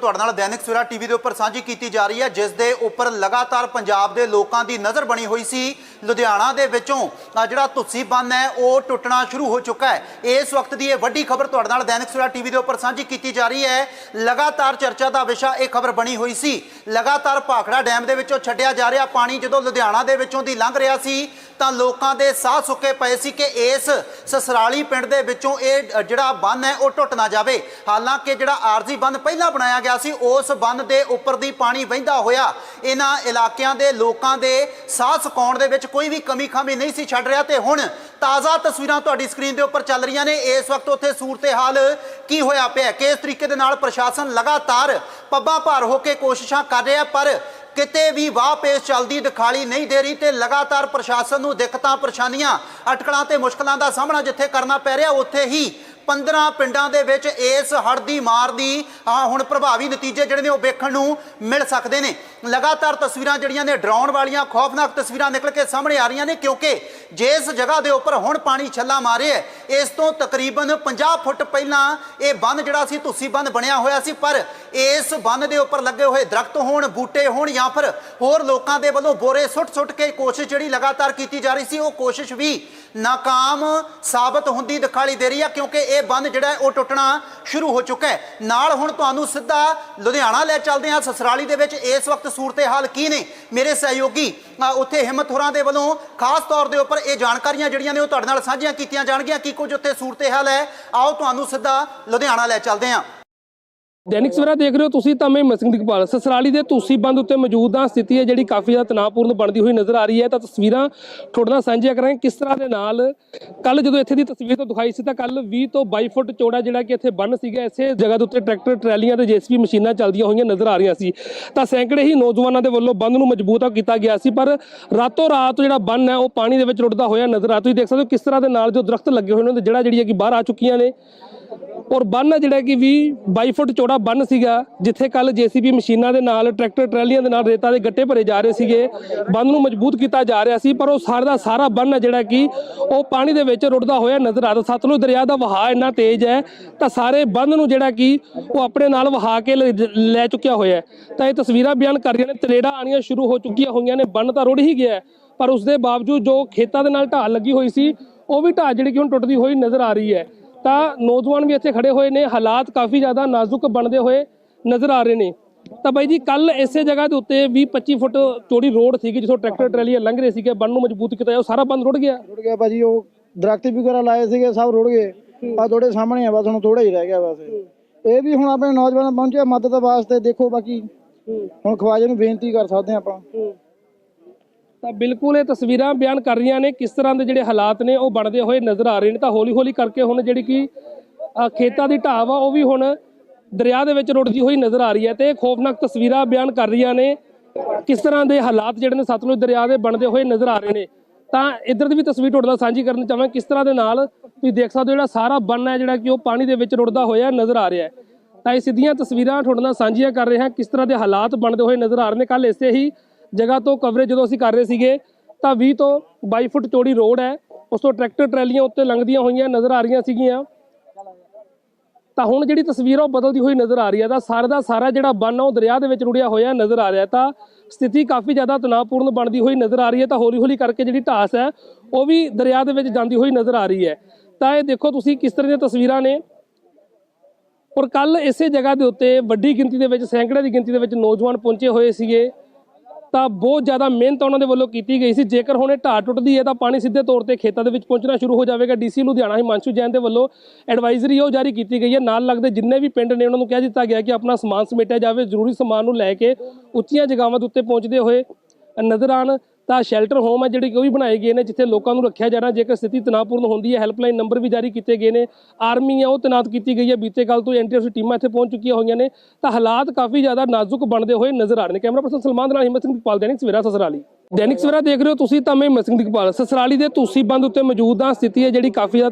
ਤੁਹਾਡੇ ਨਾਲ ਦੈਨਿਕ ਸਵੇਰਾ ਟੀਵੀ ਦੇ ਉੱਪਰ ਸਾਂਝੀ ਕੀਤੀ ਜਾ ਰਹੀ ਹੈ, ਜਿਸ ਦੇ ਉੱਪਰ ਲਗਾਤਾਰ ਪੰਜਾਬ ਦੇ ਲੋਕਾਂ ਦੀ ਨਜ਼ਰ ਬਣੀ ਹੋਈ ਸੀ। ਲੁਧਿਆਣਾ ਦੇ ਵਿੱਚੋਂ ਜਿਹੜਾ ਤੁਸੀ ਬੰਨ ਹੈ, ਉਹ ਟੁੱਟਣਾ ਸ਼ੁਰੂ ਹੋ ਚੁੱਕਾ ਹੈ। ਇਸ ਵਕਤ ਦੀ ਇਹ ਵੱਡੀ ਖਬਰ ਤੁਹਾਡੇ ਨਾਲ ਦੈਨਿਕ ਸਵੇਰਾ ਟੀਵੀ ਦੇ ਉੱਪਰ ਸਾਂਝੀ ਕੀਤੀ ਜਾ ਰਹੀ ਹੈ। ਲਗਾਤਾਰ ਚਰਚਾ ਦਾ ਵਿਸ਼ਾ ਇਹ ਖਬਰ ਬਣੀ ਹੋਈ ਸੀ। ਲਗਾਤਾਰ ਭਾਖੜਾ ਡੈਮ ਦੇ ਵਿੱਚੋਂ ਛੱਡਿਆ ਜਾ ਰਿਹਾ ਪਾਣੀ, ਜਦੋਂ ਲੁਧਿਆਣਾ ਦੇ ਵਿੱਚੋਂ ਦੀ ਲੰਘ ਰਿਹਾ ਸੀ ਤਾਂ ਲੋਕਾਂ ਦੇ ਸਾਹ ਸੁੱਕੇ ਪਏ ਸੀ ਕਿ ਇਸ ਸਸਰਾਲੀ ਪਿੰਡ ਦੇ ਵਿੱਚੋਂ ਇਹ ਜਿਹੜਾ ਬੰਨ ਹੈ, ਉਹ ਟੁੱਟ ਨਾ ਜਾਵੇ। ਹਾਲਾਂਕਿ ਜਿਹੜਾ ਆਰਜ਼ੀ ਬੰਨ ਪਹਿਲਾਂ ਬਣਾਇਆ ਗਿਆ ਸੀ, ਉਸ ਬੰਨ ਦੇ ਉੱਪਰ ਦੀ ਪਾਣੀ ਵਹਿੰਦਾ ਹੋਇਆ, ਇਹਨਾਂ ਇਲਾਕਿਆਂ ਦੇ ਲੋਕਾਂ ਦੇ ਸਾਹ ਸੁਕਾਉਣ ਦੇ ਵਿੱਚ ਕੋਈ ਵੀ ਕਮੀ ਖਾਮੀ ਨਹੀਂ ਸੀ ਛੱਡ ਰਿਹਾ ਤੇ ਹੁਣ ਤਾਜ਼ਾ ਤਸਵੀਰਾਂ ਤੁਹਾਡੀ ਸਕਰੀਨ ਦੇ ਉੱਪਰ ਚੱਲ ਰਹੀਆਂ ਨੇ। ਇਸ ਵਕਤ ਉੱਥੇ ਸੂਰਤ-ਏ-ਹਾਲ ਕੀ ਹੋਇਆ ਪਿਆ ਕਿਸ ਤਰੀਕੇ ਦੇ ਨਾਲ ਪ੍ਰਸ਼ਾਸਨ ਲਗਾਤਾਰ ਪੱਬਾਂ ਭਾਰ ਹੋ ਕੇ ਕੋਸ਼ਿਸ਼ਾਂ ਕਰ ਰਿਹਾ ਪਰ ਕਿਤੇ ਵੀ ਵਾਹ ਪੇਸ਼ ਚੱਲਦੀ ਦਿਖਾਲੀ ਨਹੀਂ ਦੇ ਰਹੀ ਤੇ ਲਗਾਤਾਰ ਪ੍ਰਸ਼ਾਸਨ ਨੂੰ ਦਿੱਕਤਾਂ, ਪਰੇਸ਼ਾਨੀਆਂ, ਅਟਕਲਾਂ ਤੇ ਮੁਸ਼ਕਲਾਂ ਦਾ ਸਾਹਮਣਾ ਜਿੱਥੇ ਕਰਨਾ ਪੈ ਰਿਹਾ, ਉੱਥੇ ਹੀ 15 ਪਿੰਡਾਂ ਦੇ ਵਿੱਚ ਇਸ ਹੜ੍ਹ ਦੀ ਮਾਰ ਦੀ ਆ ਹੁਣ ਪ੍ਰਭਾਵੀ ਨਤੀਜੇ ਜਿਹੜੇ ਨੇ ਉਹ ਵੇਖਣ ਨੂੰ ਮਿਲ ਸਕਦੇ ਨੇ। ਲਗਾਤਾਰ ਤਸਵੀਰਾਂ ਜਿਹੜੀਆਂ ਨੇ, ਡਰਾਉਣ ਵਾਲੀਆਂ, ਖੌਫਨਾਕ ਤਸਵੀਰਾਂ ਨਿਕਲ ਕੇ ਸਾਹਮਣੇ ਆ ਰਹੀਆਂ ਨੇ, ਕਿਉਂਕਿ ਜਿਸ ਜਗ੍ਹਾ ਦੇ ਉੱਪਰ ਹੁਣ ਪਾਣੀ ਛੱਲਾ ਮਾਰਿਆ ਇਸ ਤੋਂ ਤਕਰੀਬਨ 50 ਫੁੱਟ ਪਹਿਲਾਂ ਇਹ ਬੰਨ ਜਿਹੜਾ ਸੀ ਤੁਸੀਂ ਬੰਨ ਬਣਿਆ ਹੋਇਆ ਸੀ, ਪਰ ਇਸ ਬੰਨ ਦੇ ਉੱਪਰ ਲੱਗੇ ਹੋਏ ਦਰਖਤ ਹੋਣ, ਬੂਟੇ ਹੋਣ ਜਾਂ ਫਿਰ ਹੋਰ ਲੋਕਾਂ ਦੇ ਵੱਲੋਂ ਬੋਰੇ ਸੁੱਟ-ਸੁੱਟ ਕੇ ਕੋਸ਼ਿਸ਼ ਜਿਹੜੀ ਲਗਾਤਾਰ ਕੀਤੀ ਜਾ ਰਹੀ ਸੀ, ਉਹ ਕੋਸ਼ਿਸ਼ ਵੀ ਨਾਕਾਮ ਸਾਬਤ ਹੁੰਦੀ ਦਿਖਾਈ ਦੇ ਰਹੀ ਹੈ, ਕਿਉਂਕਿ ਇਹ ਬੰਦ ਜਿਹੜਾ ਉਹ ਟੁੱਟਣਾ ਸ਼ੁਰੂ ਹੋ ਚੁੱਕਾ ਹੈ। ਨਾਲ ਹੁਣ ਤੁਹਾਨੂੰ ਸਿੱਧਾ ਲੁਧਿਆਣਾ ਲੈ ਚੱਲਦੇ ਹਾਂ। ਸਸਰਾਲੀ ਦੇ ਵਿੱਚ ਇਸ ਵਕਤ ਸੂਰਤ-ਏ-ਹਾਲ ਕੀ ਨੇ? ਮੇਰੇ ਸਹਿਯੋਗੀ ਉੱਥੇ ਹਿੰਮਤ ਹੋਰਾਂ ਦੇ ਵੱਲੋਂ ਖਾਸ ਤੌਰ ਦੇ ਉੱਪਰ ਇਹ ਜਾਣਕਾਰੀਆਂ ਜਿਹੜੀਆਂ ਨੇ ਉਹ ਤੁਹਾਡੇ ਨਾਲ ਸਾਂਝੀਆਂ ਕੀਤੀਆਂ ਜਾਣਗੀਆਂ ਕੀ ਕੁਝ ਉੱਥੇ ਸੂਰਤ-ਏ-ਹਾਲ ਹੈ। ਆਓ ਤੁਹਾਨੂੰ ਸਿੱਧਾ ਲੁਧਿਆਣਾ ਲੈ ਚੱਲਦੇ ਹਾਂ। ਦੈਨਿਕ ਸਵੇਰਾ ਦੇਖ ਰਹੇ ਹੋ ਤੁਸੀਂ ਤਾਂ ਮੈਂ ਮਸਿੰਘ ਦਿਖਪਾਲ ਸਸਰਾਲੀ ਦੇ ਤੁਸੀਂ ਬੰਦ ਉੱਤੇ ਮੌਜੂਦ ਆ। ਸਥਿਤੀ ਹੈ ਜਿਹੜੀ ਕਾਫੀ ਜ਼ਿਆਦਾ ਤਣਾਅਪੂਰਨ ਬਣਦੀ ਹੋਈ ਨਜ਼ਰ ਆ ਰਹੀ ਹੈ। ਤਾਂ ਤਸਵੀਰਾਂ ਤੁਹਾਡੇ ਨਾਲ ਸਾਂਝੀਆਂ ਕਰਾਂਗੇ। ਕਿਸ ਤਰ੍ਹਾਂ ਦੇ ਨਾਲ ਕੱਲ ਜਦੋਂ ਇੱਥੇ ਦੀ ਤਸਵੀਰ ਤੋਂ ਦਿਖਾਈ ਸੀ ਤਾਂ ਕੱਲ 20 ਤੋਂ 22 ਫੁੱਟ ਚੌੜਾ ਜਿਹੜਾ ਕਿ ਇੱਥੇ ਬੰਨ ਸੀਗਾ, ਇਸੇ ਜਗ੍ਹਾ ਦੇ ਉੱਤੇ ਟਰੈਕਟਰ, ਟਰੈਲੀਆਂ ਤੇ ਜੀਸੀਬੀ ਮਸ਼ੀਨਾਂ ਚੱਲਦੀਆਂ ਹੋਈਆਂ ਨਜ਼ਰ ਆ ਰਹੀਆਂ ਸੀ। ਤਾਂ ਸੈਂਕੜੇ ਹੀ ਨੌਜਵਾਨਾਂ ਦੇ ਵੱਲੋਂ ਬੰਨ ਨੂੰ ਮਜ਼ਬੂਤ ਕੀਤਾ ਗਿਆ ਸੀ, ਪਰ ਰਾਤੋਂ ਰਾਤ ਜਿਹੜਾ ਬੰਨ ਹੈ, ਉਹ ਪਾਣੀ ਦੇ ਵਿੱਚ ਰੁੜਦਾ ਹੋਇਆ ਨਜ਼ਰ ਆ। ਤੁਸੀਂ ਦੇਖ ਸਕਦੇ ਹੋ ਕਿਸ ਤਰ੍ਹਾਂ ਦੇ ਨਾਲ ਜੋ ਦਰਖਤ ਲੱਗੇ ਹੋਏ ਨੇ ਉਹਨਾਂ ਉਹਦੇ ਜੜਾ ਜਿਹੜੀ ਹੈ ਕਿ ਬਾਹਰ ਆ ਚੁੱਕੀਆਂ ਨੇ। ਔਰ ਬੰਨ ਜਿਹੜਾ ਕਿ ਵੀ 22 ਫੁੱਟ ਚੌੜਾ ਬੰਨ ਸੀਗਾ, ਜਿੱਥੇ ਕੱਲ ਜੀਸੀਬੀ ਮਸ਼ੀਨਾਂ ਦੇ ਨਾਲ, ਟਰੈਕਟਰ ਟਰਾਲੀਆਂ ਦੇ ਨਾਲ ਰੇਤਾ ਦੇ ਗੱਟੇ ਭਰੇ ਜਾ ਰਹੇ ਸੀਗੇ, ਬੰਨ ਨੂੰ ਮਜ਼ਬੂਤ ਕੀਤਾ ਜਾ ਰਿਹਾ ਸੀ, ਪਰ ਉਹ ਸਾਰਾ ਦਾ ਸਾਰਾ ਬੰਨ ਹੈ ਜਿਹੜਾ ਕਿ ਉਹ ਪਾਣੀ ਦੇ ਵਿੱਚ ਰੁੜਦਾ ਹੋਇਆ ਨਜ਼ਰ ਆ ਰਿਹਾ। ਸਤਲੁਜ ਦਰਿਆ ਦਾ ਵਹਾਅ ਇੰਨਾ ਤੇਜ਼ ਹੈ, ਤਾਂ ਸਾਰੇ ਬੰਨ ਨੂੰ ਜਿਹੜਾ ਕਿ ਉਹ ਆਪਣੇ ਨਾਲ ਵਹਾ ਕੇ ਲੈ ਚੁੱਕਿਆ ਹੋਇਆ ਤਾਂ ਇਹ ਤਸਵੀਰਾਂ ਬਿਆਨ ਕਰ ਰਹੀਆਂ ਨੇ, ਤਰੇੜਾ ਆਣੀਆਂ ਸ਼ੁਰੂ ਹੋ ਚੁੱਕੀਆਂ ਹੋਈਆਂ ਨੇ, ਬੰਨ ਤਾਂ ਰੁੜ ਹੀ ਗਿਆ ਪਰ ਉਸ ਦੇ ਬਾਵਜੂਦ ਜੋ ਖੇਤਾਂ ਦੇ ਨਾਲ ਢਾਹ ਲੱਗੀ ਹੋਈ ਸੀ, ਉਹ ਵੀ ਢਾਹ ਜਿਹੜੀ ਕਿ ਹੁਣ ਟੁੱਟਦੀ ਹੋਈ ਨਜ਼ਰ ਆ ਰਹੀ ਹੈ। ਤਾਂ ਨੌਜਵਾਨ ਵੀ ਇੱਥੇ ਖੜੇ ਹੋਏ ਨੇ ਹਾਲਾਤ ਕਾਫੀ ਜ਼ਿਆਦਾ ਨਾਜ਼ੁਕ ਬਣਦੇ ਹੋਏ ਨਜ਼ਰ ਆ ਰਹੇ ਨੇ। ਤਾਂ ਬਾਈ ਜੀ ਕੱਲ ਇਸੇ ਜਗ੍ਹਾ ਦੇ ਉੱਤੇ 20 25 ਫੁੱਟ ਚੌੜੀ ਰੋਡ ਸੀਗੀ ਜਿੱਥੋਂ ਟਰੈਕਟਰ ਟਰਾਲੀਆਂ ਲੰਘ ਰਹੇ ਸੀਗੇ ਬੰਨ ਨੂੰ ਮਜ਼ਬੂਤ ਕੀਤਾ ਉਹ ਸਾਰਾ ਬੰਨ ਰੁੜ ਗਿਆ। ਰੁੜ ਗਿਆ ਭਾਜੀ ਉਹ ਦਰਖਤ ਵਗੈਰਾ ਲਾਏ ਸੀਗੇ ਸਭ ਰੁੜ ਗਏ। ਆ ਤੁਹਾਡੇ ਸਾਹਮਣੇ ਆ ਬਸ ਹੁਣ ਥੋੜਾ ਹੀ ਰਹਿ ਗਿਆ ਬਸ। ਇਹ ਵੀ ਹੁਣ ਆਪਣੇ ਨੌਜਵਾਨ ਪਹੁੰਚੇ ਮਦਦ ਵਾਸਤੇ ਦੇਖੋ ਬਾਕੀ। ਹੁਣ ਖਵਾਜੇ ਨੂੰ ਬੇਨਤੀ ਕਰ ਸਕਦੇ ਆਪਾਂ। ਤਾਂ ਬਿਲਕੁਲ ਇਹ ਤਸਵੀਰਾਂ ਬਿਆਨ ਕਰ ਰਹੀਆਂ ਨੇ ਕਿਸ ਤਰ੍ਹਾਂ ਦੇ ਜਿਹੜੇ ਹਾਲਾਤ ਨੇ ਉਹ ਬਣਦੇ ਹੋਏ ਨਜ਼ਰ ਆ ਰਹੇ ਨੇ। ਤਾਂ ਹੌਲੀ ਹੌਲੀ ਕਰਕੇ ਹੁਣ ਜਿਹੜੀ ਕਿ ਖੇਤਾਂ ਦੀ ਢਾਹ ਆ, ਉਹ ਵੀ ਹੁਣ ਦਰਿਆ ਦੇ ਵਿੱਚ ਰੁੜਦੀ ਹੋਈ ਨਜ਼ਰ ਆ ਰਹੀ ਹੈ ਤੇ ਇਹ ਖੌਫਨਾਕ ਤਸਵੀਰਾਂ ਬਿਆਨ ਕਰ ਰਹੀਆਂ ਨੇ ਕਿਸ ਤਰ੍ਹਾਂ ਦੇ ਹਾਲਾਤ ਜਿਹੜੇ ਨੇ ਸਤਲੁਜ ਦਰਿਆ ਦੇ ਬਣਦੇ ਹੋਏ ਨਜ਼ਰ ਆ ਰਹੇ ਨੇ। ਤਾਂ ਇੱਧਰ ਦੀ ਵੀ ਤਸਵੀਰ ਤੁਹਾਡੇ ਨਾਲ ਸਾਂਝੀ ਕਰਨੀ ਚਾਹਾਂ, ਕਿਸ ਤਰ੍ਹਾਂ ਦੇ ਨਾਲ ਤੁਸੀਂ ਦੇਖ ਸਕਦੇ ਹੋ ਜਿਹੜਾ ਸਾਰਾ ਬੰਨ ਹੈ, ਜਿਹੜਾ ਕਿ ਉਹ ਪਾਣੀ ਦੇ ਵਿੱਚ ਰੁੜਦਾ ਹੋਇਆ ਨਜ਼ਰ ਆ ਰਿਹਾ ਹੈ। ਤਾਂ ਇਹ ਸਿੱਧੀਆਂ ਤਸਵੀਰਾਂ ਤੁਹਾਡੇ ਨਾਲ ਸਾਂਝੀਆਂ ਕਰ ਰਹੇ ਹਾਂ ਕਿਸ ਤਰ੍ਹਾਂ ਦੇ ਹਾਲਾਤ ਬਣਦੇ ਹੋਏ ਨਜ਼ਰ ਆ ਰਹੇ ਨੇ। ਕੱਲ ਇਸੇ ਹੀ ਜਗ੍ਹਾ ਤੋਂ ਕਵਰੇਜ ਜਦੋਂ ਅਸੀਂ ਕਰ ਰਹੇ ਸੀਗੇ, ਤਾਂ 20 ਤੋਂ 22 ਫੁੱਟ ਚੌੜੀ ਰੋਡ ਹੈ। ਉਸ ਤੋਂ ਟਰੈਕਟਰ ਟਰੈਲੀਆਂ ਉੱਤੇ ਲੰਘਦੀਆਂ ਹੋਈਆਂ ਨਜ਼ਰ ਆ ਰਹੀਆਂ ਸੀਗੀਆਂ। ਤਾਂ ਹੁਣ ਜਿਹੜੀ ਤਸਵੀਰ ਆ ਉਹ ਬਦਲਦੀ ਹੋਈ ਨਜ਼ਰ ਆ ਰਹੀ ਹੈ। ਤਾਂ ਸਾਰਾ ਦਾ ਸਾਰਾ ਜਿਹੜਾ ਬੰਨ ਆ ਉਹ ਦਰਿਆ ਦੇ ਵਿੱਚ ਰੁੜਿਆ ਹੋਇਆ ਨਜ਼ਰ ਆ ਰਿਹਾ ਤਾਂ ਸਥਿਤੀ ਕਾਫੀ ਜ਼ਿਆਦਾ ਤਣਾਅਪੂਰਨ ਬਣਦੀ ਹੋਈ ਨਜ਼ਰ ਆ ਰਹੀ ਹੈ। ਤਾਂ ਹੌਲੀ ਹੌਲੀ ਕਰਕੇ ਜਿਹੜੀ ਢਾਸ ਹੈ, ਉਹ ਵੀ ਦਰਿਆ ਦੇ ਵਿੱਚ ਜਾਂਦੀ ਹੋਈ ਨਜ਼ਰ ਆ ਰਹੀ ਹੈ। ਤਾਂ ਇਹ ਦੇਖੋ ਤੁਸੀਂ ਕਿਸ ਤਰ੍ਹਾਂ ਦੀਆਂ ਤਸਵੀਰਾਂ ਨੇ। ਔਰ ਕੱਲ ਇਸੇ ਜਗ੍ਹਾ ਦੇ ਉੱਤੇ ਵੱਡੀ ਗਿਣਤੀ ਦੇ ਵਿੱਚ ਸੈਂਕੜੇ ਦੀ ਗਿਣਤੀ ਦੇ ਵਿੱਚ ਨੌਜਵਾਨ ਪਹੁੰਚੇ ਹੋਏ ਸੀਗੇ। ਤਾਂ ਬਹੁਤ ਜ਼ਿਆਦਾ ਮਿਹਨਤ ਉਹਨਾਂ ਦੇ ਵੱਲੋਂ ਕੀਤੀ ਗਈ ਸੀ। ਜੇਕਰ ਹੁਣ ਇਹ ਢਾਹ ਟੁੱਟਦੀ ਹੈ ਤਾਂ ਪਾਣੀ ਸਿੱਧੇ ਤੌਰ ਤੇ ਖੇਤਾਂ ਦੇ ਵਿੱਚ ਪਹੁੰਚਣਾ ਸ਼ੁਰੂ ਹੋ ਜਾਵੇਗਾ। ਡੀਸੀ ਲੁਧਿਆਣਾ, ਹਿਮਾਂਸ਼ੂ ਜੈਨ ਦੇ ਵੱਲੋਂ ਐਡਵਾਈਜ਼ਰੀ ਉਹ ਜਾਰੀ ਕੀਤੀ ਗਈ ਹੈ। ਨਾਲ ਲੱਗਦੇ ਜਿੰਨੇ ਵੀ ਪਿੰਡ ਨੇ, ਉਹਨਾਂ ਨੂੰ ਕਹਿ ਦਿੱਤਾ ਗਿਆ ਕਿ ਆਪਣਾ ਸਮਾਨ ਸਮੇਟਿਆ ਜਾਵੇ, ਜ਼ਰੂਰੀ ਸਮਾਨ ਨੂੰ ਲੈ ਕੇ ਉੱਚੀਆਂ ਜਗ੍ਹਾਵਾਂ ਦੇ ਉੱਤੇ ਪਹੁੰਚਦੇ ਹੋਏ ਨਜ਼ਰ ਆਉਣ। ਤਾਂ ਸ਼ੈਲਟਰ ਹੋਮ ਹੈ ਜਿਹੜੇ ਕਿ ਉਹ ਵੀ ਬਣਾਏ ਗਏ ਨੇ, ਜਿੱਥੇ ਲੋਕਾਂ ਨੂੰ ਰੱਖਿਆ ਜਾਣਾ, ਜੇਕਰ ਸਥਿਤੀ ਤਣਾਅਪੂਰਨ ਹੁੰਦੀ ਹੈ, ਹੈਲਪਲਾਈਨ ਨੰਬਰ ਵੀ ਜਾਰੀ ਕੀਤੇ ਗਏ ਨੇ, ਆਰਮੀ ਹੈ ਉਹ ਤੈਨਾਤ ਕੀਤੀ ਗਈ ਹੈ, ਬੀਤੇ ਕੱਲ ਤੋਂ ਐਨਟੀਐਫਸੀ ਟੀਮਾਂ ਇੱਥੇ ਪਹੁੰਚ ਚੁੱਕੀਆਂ ਹੋਈਆਂ ਨੇ, ਤਾਂ ਹਾਲਾਤ ਕਾਫੀ ਜ਼ਿਆਦਾ ਨਾਜ਼ੁਕ ਬਣਦੇ ਹੋਏ ਨਜ਼ਰ ਆ ਰਹੇ ਨੇ। ਕੈਮਰਾ ਪਰਸਨ ਸਲਮਾਨ ਨਾਲ ਹਿੰਮਤ ਸਿੰਘ ਦਿਪਾਲ, ਦੈਨਿਕ ਸਵੇਰਾ, ਸਸਰਾਲੀ। ਦੈਨਿਕ ਸਵੇਰਾ ਦੇਖ ਰਹੇ ਹੋ ਤੁਸੀਂ ਤਾਂ ਮੈਂ ਹਿੰਮਤ ਸਿੰਘ ਦਿਪਾਲ। ਸਸਰਾਲੀ ਦੇ ਤੁਸੀਂ ਬੰਦ ਉੱਤੇ ਮੌਜੂਦ ਆ ਸਥਿਤੀ ਹੈ ਜਿਹੜੀ ਕਾਫੀ ਜ਼ਿਆਦਾ